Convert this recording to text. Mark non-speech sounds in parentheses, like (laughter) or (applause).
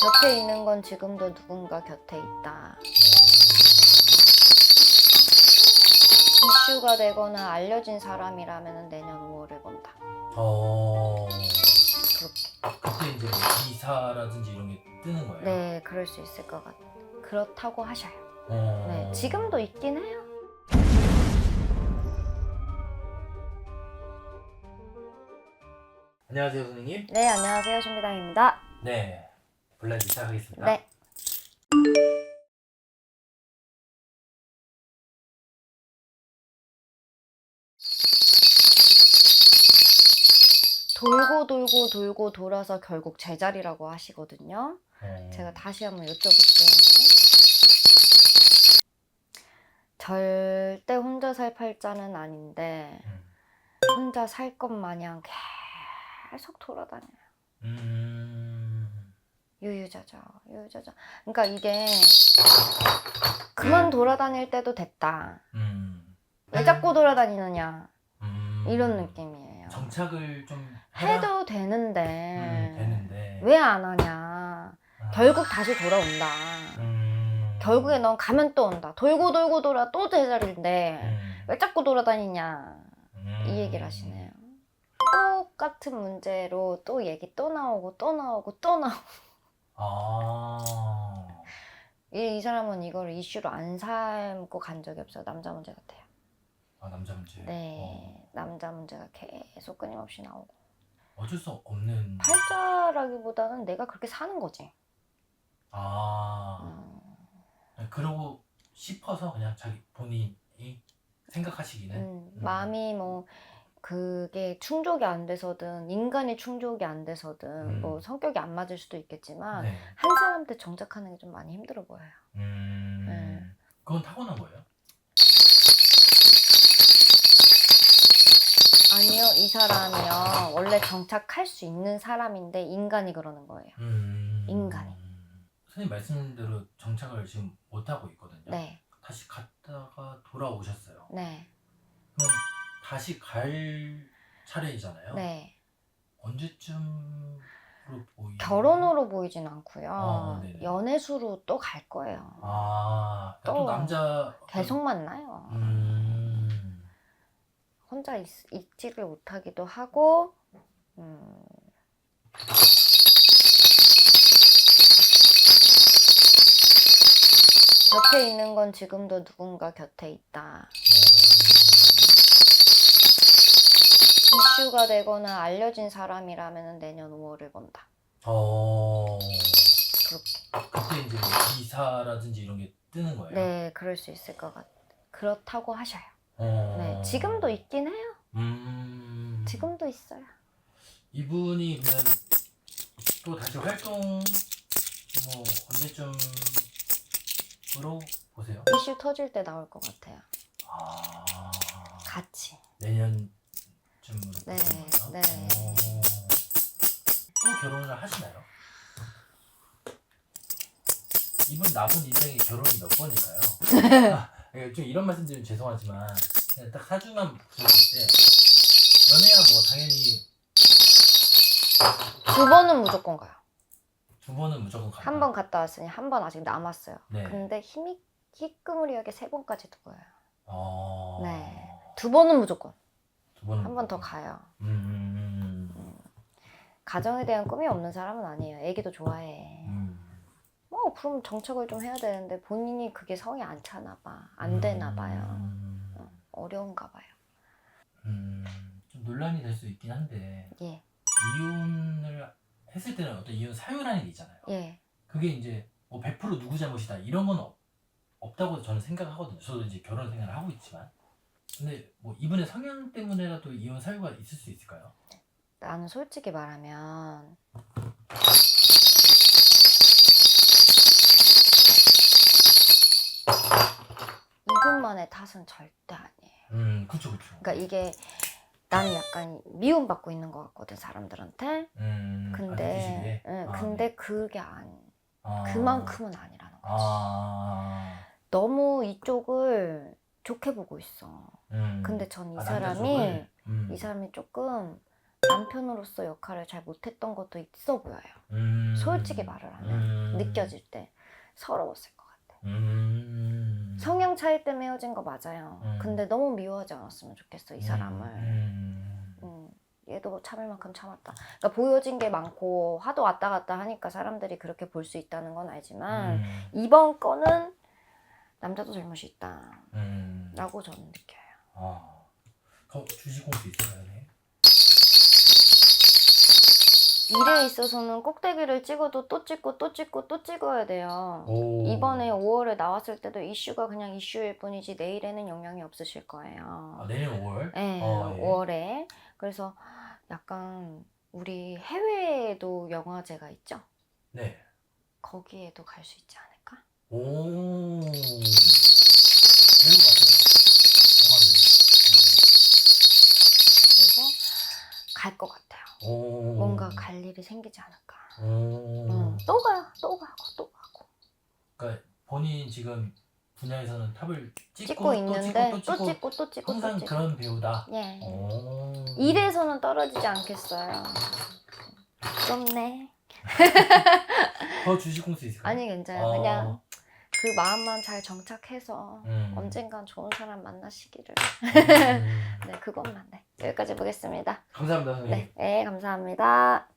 곁에 있는 건 지금도 누군가 곁에 있다. 이슈가 되거나 알려진 사람이라면 내년 5월을 본다. 어. 그렇게. 그때 이제 뭐 기사라든지 이런 게 뜨는 거예요. 네, 그럴 수 있을 것 같. 그렇다고 하셔요. 어. 네, 지금도 있긴 해요. 안녕하세요, 선생님. 네, 안녕하세요, 신비당입니다. 네. 블라인드 시작하겠습니다. 네. 돌고 돌고 돌고 돌아서 결국 제자리라고 하시거든요. 어. 제가 다시 한번 여쭤볼게요. 절대 혼자 살 팔자는 아닌데 음. 혼자 살 것 마냥 계속 돌아다녀요. 음. 유유자자, 유유자자. 그러니까 이게 그만 돌아다닐 때도 됐다. 음. 왜 자꾸 돌아다니느냐 음. 이런 느낌이에요. 정착을 좀 해라? 해도 되는데 음, 되는데. 왜 안 하냐. 아. 결국 다시 돌아온다. 음. 결국에 넌 가면 또 온다. 돌고 돌고 돌아 또 제자리인데 음. 왜 자꾸 돌아다니냐 음. 이 얘기를 하시네요. 똑같은 문제로 또 얘기 또 나오고 또 나오고 또 나오고 아. 이, 이 사람은 이걸 이슈로 안 삼고 간 적이 없어요. 남자 문제 같아요. 아 남자 문제. 네, 남자 문제가 계속 끊임없이 나오고 어. 어쩔 수 없는. 팔자라기보다는 내가 그렇게 사는 거지. 아. 음, 그러고 싶어서 그냥 자기 본인이 생각하시기는. 음, 음. 마음이 뭐 그게 충족이 안 돼서든 인간이 충족이 안 돼서든 음. 뭐 성격이 안 맞을 수도 있겠지만 네. 한 사람한테 정착하는 게 좀 많이 힘들어 보여요. 음. 네. 그건 타고난 거예요? 아니요, 이 사람이요 원래 정착할 수 있는 사람인데 인간이 그러는 거예요. 음. 인간이. 선생님 말씀대로 정착을 지금 못 하고 있거든요. 네, 다시 갔다가 돌아오셨어요. 네, 그럼 다시 갈 차례이잖아요. 네. 언제쯤으로 보이? 결혼으로 보이진 않고요. 어, 네네. 연애수로 또 갈 거예요. 아, 또, 또 남자 계속 만나요. 음. 혼자 있, 있지를 못하기도 하고, 음, 곁에 있는 건 지금도 누군가 곁에 있다. 이슈가 되거나 알려진 사람이라면 내년 5월을 본다. 어. 그렇게. 그때 이제 뭐 기사라든지 이런 게 뜨는 거예요. 네, 그럴 수 있을 것 같. 그렇다고 하셔요. 어. 네, 지금도 있긴 해요. 음. 지금도 있어요. 이분이 그러면 또 다시 활동 뭐 언제쯤으로 보세요? 이슈 터질 때 나올 것 같아요. 아. 같이. 내년 쯤으로 네, 거예요? 네. 어. 또 결혼을 하시나요? 이분 남은 인생에 결혼이 몇 번일까요? (laughs) 아, 예, 좀 이런 말씀 드리면 죄송하지만 그냥 딱 사주만 보실 때 연애야 뭐 당연히 두 번은 무조건 가요. 두 번은 무조건 가요. 한 번 갔다 왔으니 한 번 아직 남았어요. 네. 근데 힘이 희끄무리하게 세 번까지도 가요. 어... 네. 두 번은 무조건. 한 번 더. 가요. 음, 음, 음, 가정에 대한 꿈이 없는 사람은 아니에요. 애기도 좋아해. 음. 뭐 그럼 정착을 좀 해야 되는데 본인이 그게 성이 안 차나 봐. 안 되나 봐요. 음, 어, 어려운가 봐요. 음, 좀 논란이 될 수 있긴 한데 예. 이혼을 했을 때는 어떤 이혼 사유라는 게 있잖아요. 예. 그게 이제 뭐 100% 누구 잘못이다 이런 건 없, 없다고 저는 생각하거든요. 저도 이제 결혼 생활을 하고 있지만. 근데 뭐 이분의 성향 때문에라도 이혼 사유가 있을 수 있을까요? 나는 솔직히 말하면 이분만의 탓은 절대 아니에요. 음, 그쵸, 그쵸. 그러니까 이게 나는 약간 미움받고 있는 것 같거든 사람들한테. 음, 아, 근데 느끼시기에? 응, 아, 근데 네. 그게 아니 아, 그만큼은 아니라는 거지. 아, 너무 이쪽을 좋게 보고 있어. 음. 근데 전 이 아, 사람이 남자 쪽을? 음. 이 사람이 조금 남편으로서 역할을 잘 못했던 것도 있어 보여요. 음. 솔직히 말을 하면 음. 느껴질 때 서러웠을 것 같아. 음. 성향 차이 때문에 헤어진 거 맞아요. 음. 근데 너무 미워하지 않았으면 좋겠어 이 사람을. 음. 음, 얘도 참을 만큼 참았다. 그러니까 보여진 게 많고 하도 왔다 갔다 하니까 사람들이 그렇게 볼 수 있다는 건 알지만 음. 이번 건은 남자도 잘못이 있다라고 음. 저는 느껴요. 아. 더 주식 공수 있어요, 네. 일에 있어서는 꼭대기를 찍어도 또 찍고 또 찍고 또 찍어야 돼요. 오. 이번에 5월에 나왔을 때도 이슈가 그냥 이슈일 뿐이지 내일에는 영향이 없으실 거예요. 아, 내년 5월? 네, 어, 예. 5월에. 그래서 약간 우리 해외에도 영화제가 있죠? 네. 거기에도 갈 수 있지 않을까? 오. 일이 생기지 않을까. 오. 음, 또 가, 또 가고, 또 가고. 그러니까 본인 지금 분야에서는 탑을 찍고, 찍고, 또 있는데 찍고, 또 찍고, 또 찍고, 항상 또 찍고. 그런 배우다. 예. 오. 일에서는 떨어지지 않겠어요. 부럽네. 더 주식 공수 있을까요? 아니, 괜찮아요. 어. 그냥 그 마음만 잘 정착해서 음. 언젠간 좋은 사람 만나시기를. 음. (laughs) 네, 그것만. 네. 여기까지 보겠습니다. 감사합니다, 선생님. 네, 네 감사합니다.